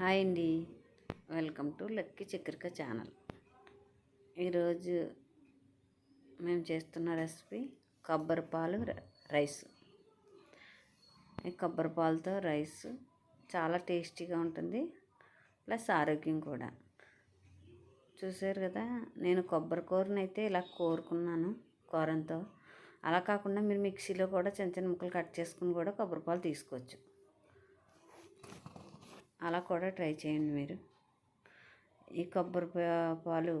Hi అండి. Welcome to lucky Chakrika channel. ఈరోజు మేము చేస్తున్న రెసిపీ కొబ్బరి పాలు రైస్. ఈ కొబ్బరి పాలతో రైస్ చాలా టేస్టీగా ఉంటుంది. ప్లస్ ఆరోగ్యం కూడా. చూసారు కదా నేను కొబ్బరి కూరను అయితే ఇలా కోరుకున్నాను కూరంతో. అలా కాకుండా మీరు మిక్సీలో కూడా చిన్న చిన్న ముక్కలు కట్ చేసుకుని కూడా కొబ్బరి పాలు తీసుకోవచ్చు. అలా కూడా ట్రై చేయండి మీరు. ఈ కొబ్బరి పాలు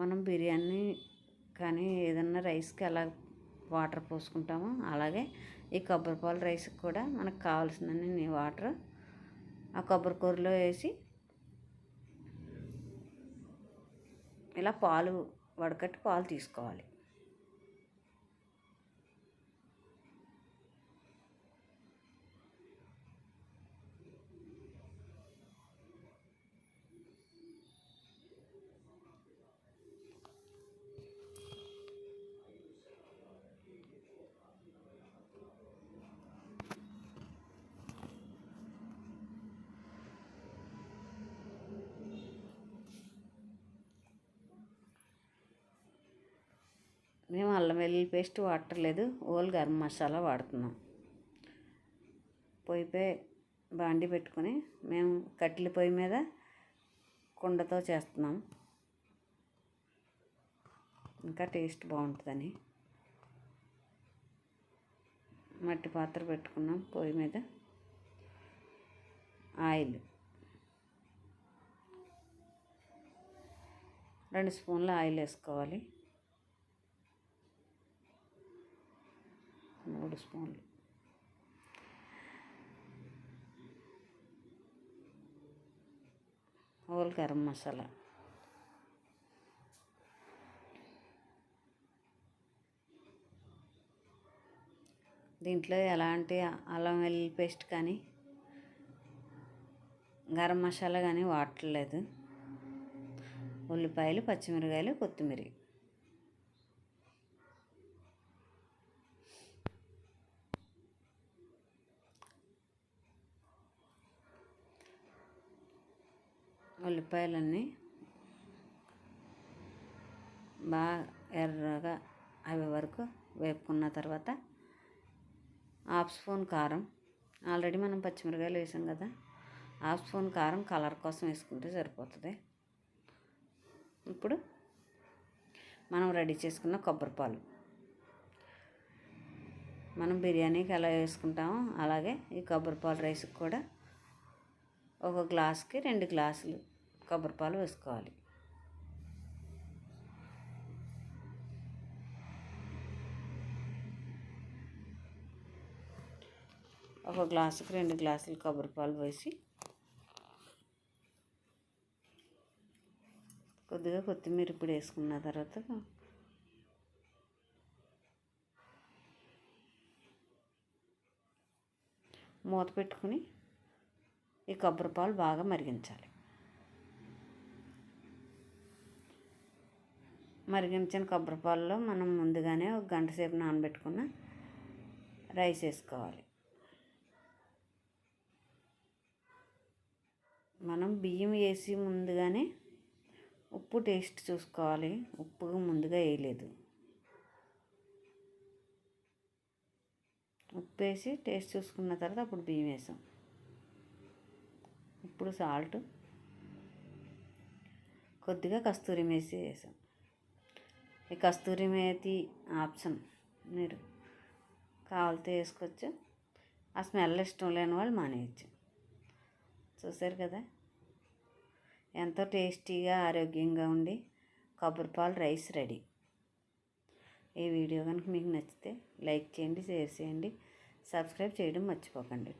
మనం బిర్యానీ కానీ ఏదన్నా రైస్కి ఎలా వాటర్ పోసుకుంటామో? అలాగే ఈ కొబ్బరి పాలు రైస్కి కూడా మనకు కావాల్సిన వాటర్ ఆ కొబ్బరి కూరలో వేసి ఇలా పాలు వడకట్టి పాలు తీసుకోవాలి. మేము అల్లం వెల్లుల్లి పేస్ట్ వాడట్లేదు ఓల్ గరం మసాలా వాడుతున్నాం. పొయ్యిపై బాండి పెట్టుకొని మేము కట్టెల పొయ్యి మీద కుండతో చేస్తున్నాం. ఇంకా టేస్ట్ బాగుంటుందని. మట్టి పాత్ర పెట్టుకున్నాం పొయ్యి మీద. ఆయిల్. రెండు స్పూన్ల ఆయిల్ వేసుకోవాలి. మూడు స్పూన్లు హోల్ గరం మసాలా దీంట్లో ఎలాంటి అల్లం వెల్లుల్లి పేస్ట్ కానీ గరం మసాలా కానీ వాడట్లేదు. ఉల్లిపాయలు పచ్చిమిరకాయలు కొత్తిమీర ఉల్లిపాయలన్నీ బాగా ఎర్రగా అవి వరకు వేపుకున్న తర్వాత హాఫ్ స్పూన్ కారం. ఆల్రెడీ మనం పచ్చిమిరకాయలు వేసాం కదా హాఫ్ స్పూన్ కారం కలర్ కోసం వేసుకుంటే సరిపోతుంది. ఇప్పుడు మనం రెడీ చేసుకున్న కొబ్బరి పాలు. మనం బిర్యానీకి ఎలా వేసుకుంటామో అలాగే ఈ కొబ్బరి పాలు రైస్కి కూడా ఒక గ్లాస్కి రెండు గ్లాసులు కొబ్బరి పాలు వేసుకోవాలి. ఒక గ్లాసుకి రెండు గ్లాసులు కొబ్బరి పాలు పోసి కొద్దిగా కొత్తిమీర ఇప్పుడు వేసుకున్న తర్వాత మూత పెట్టుకుని ఈ కొబ్బరి పాలు బాగా మరిగించాలి. మరిగించిన కొబ్బరి పాలలో మనం ముందుగానే ఒక గంట సేపు నానబెట్టుకున్న రైస్ వేసుకోవాలి. మనం బియ్యం వేసి ముందుగానే ఉప్పు టేస్ట్ చూసుకోవాలి. ఉప్పు ముందుగా వేయలేదు. ఉప్పు వేసి టేస్ట్ చూసుకున్న తర్వాత అప్పుడు బియ్యం వేసాం. ఇప్పుడు సాల్ట్ కొద్దిగా కస్తూరి మేసి వేసాం. ఈ కస్తూరి మేతి ఆప్షన్ మీరు కావాలితే వేసుకోవచ్చు. ఆ స్మెల్ ఇష్టం లేని వాళ్ళు మానేయచ్చు. చూసారు కదా? ఎంతో టేస్టీగా ఆరోగ్యంగా ఉండి కొబ్బరి పాలు రైస్ రెడీ. ఈ వీడియో కనుక మీకు నచ్చితే లైక్ చేయండి షేర్ చేయండి. సబ్స్క్రైబ్ చేయడం మర్చిపోకండి.